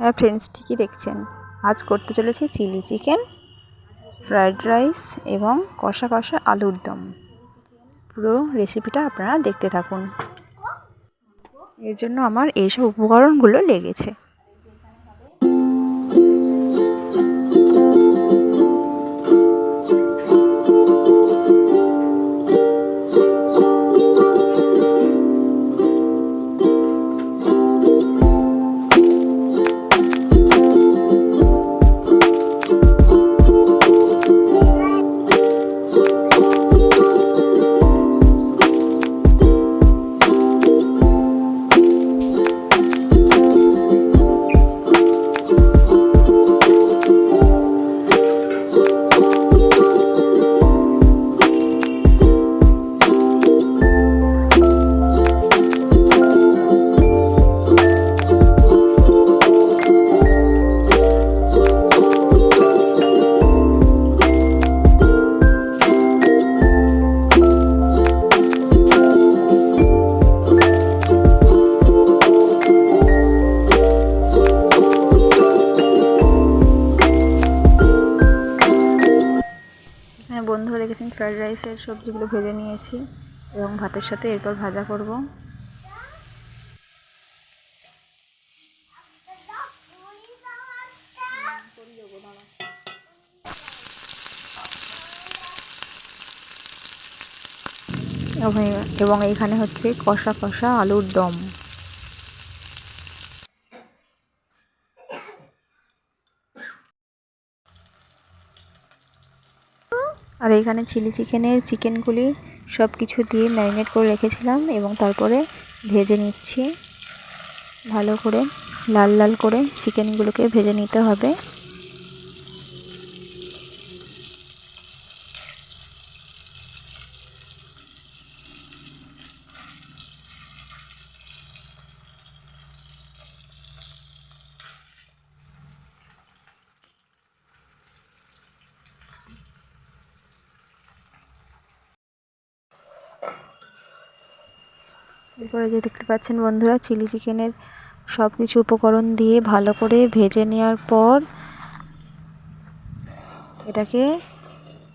হ্যাঁ ফ্রেন্ডস ঠিকই দেখছেন। আজ করতে চলেছি চিলি চিকেন ফ্রায়েড রাইস এবং কষা কষা আলুর দম। পুরো রেসিপিটা আপনারা দেখতে থাকুন। এর জন্য আমার এইসব উপকরণগুলো লেগেছে। এখানে দেখেছেন ফ্রাইড রাইসের সবজিগুলো ভেজে নিয়েছি এবং ভাতের সাথে এরপর ভাজা করব। এবং- এইখানে হচ্ছে কষা কষা আলুর দম। আর এখানে চিলি চিকেনের চিকেনগুলি সব কিছু দিয়ে ম্যারিনেট করে রেখেছিলাম এবং তারপরে ভেজে নিচ্ছি। ভালো করে, লাল লাল করে চিকেনগুলোকে ভেজে নিতে হবে। এরপরে যে দেখতে পাচ্ছেন বন্ধুরা, চিলি চিকেনের সব কিছু উপকরণ দিয়ে ভালো করে ভেজে নেওয়ার পর এটাকে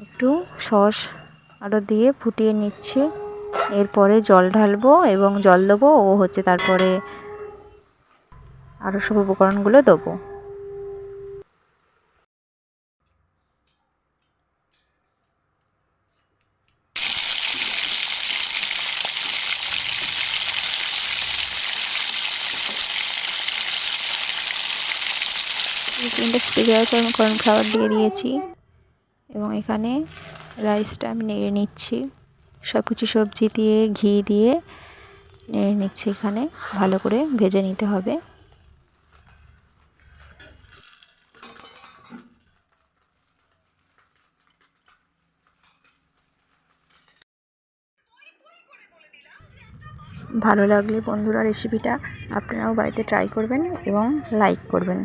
একটু সস আরও দিয়ে ফুটিয়ে নিচ্ছে। এরপরে জল ঢালবো এবং জল দেবো, ও হচ্ছে তারপরে আরও সব উপকরণগুলো দেবো। যাওয়ার পর আমি কর্নফ্লাওয়ার দিয়ে দিয়েছি। এবং এখানে রাইসটা আমি নেড়ে নিচ্ছি। সব কিছু সবজি দিয়ে, ঘি দিয়ে নেড়ে নিচ্ছি এখানে। ভালো করে ভেজে নিতে হবে। ভালো লাগলে বন্ধুরা রেসিপিটা আপনারাও বাড়িতে ট্রাই করবেন এবং লাইক করবেন।